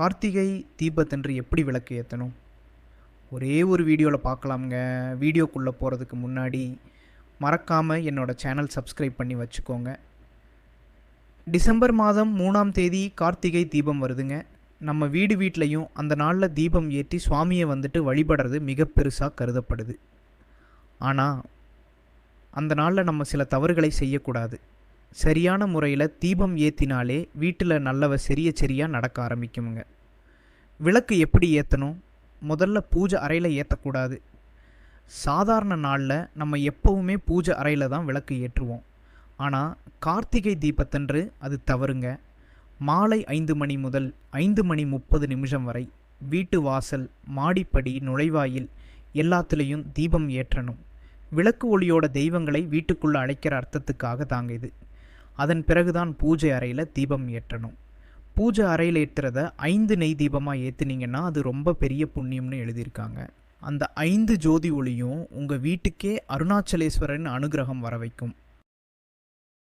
கார்த்திகை தீபத்தன்று எப்படி விளக்கு ஏற்றணும் ஒரே ஒரு வீடியோவில் பார்க்கலாமுங்க வீடியோக்குள்ளே போகிறதுக்கு முன்னாடி மறக்காமல் என்னோடய சேனல் சப்ஸ்கிரைப் பண்ணி வச்சுக்கோங்க. டிசம்பர் மாதம் மூணாம் தேதி கார்த்திகை தீபம் வருதுங்க. நம்ம வீடு வீட்லேயும் அந்த நாளில் தீபம் ஏற்றி சுவாமியை வந்துட்டு வழிபடுறது மிக பெருசாக கருதப்படுது. ஆனால் அந்த நாளில் நம்ம சில தவறுகளை செய்யக்கூடாது. சரியான முறையில் தீபம் ஏற்றினாலே வீட்டில் நல்லவ செரிய சரியாக நடக்க ஆரம்பிக்குமுங்க. விளக்கு எப்படி ஏற்றணும் முதல்ல பூஜை அறையில் ஏற்றக்கூடாது சாதாரண நாளில் நம்ம எப்போவுமே பூஜை அறையில் தான் விளக்கு ஏற்றுவோம். ஆனால் கார்த்திகை தீபத்தன்று அது தவறுங்க. மாலை ஐந்து மணி முதல் ஐந்து மணி முப்பது நிமிஷம் வரை வீட்டு வாசல் மாடிப்படி நுழைவாயில் எல்லாத்துலேயும் தீபம் ஏற்றணும். விளக்கு ஒளியோட தெய்வங்களை வீட்டுக்குள்ளே அழைக்கிற அர்த்தத்துக்காக தாங்க இது. அதன் பிறகுதான் பூஜை அறையில் தீபம் ஏற்றணும். பூஜை அறையில் ஏற்றுறத ஐந்து நெய் தீபமாக ஏற்றுனீங்கன்னா அது ரொம்ப பெரிய புண்ணியம்னு எழுதியிருக்காங்க. அந்த ஐந்து ஜோதி ஒளியும் உங்கள் வீட்டுக்கே அருணாச்சலேஸ்வரன் அனுகிரகம் வர வைக்கும்.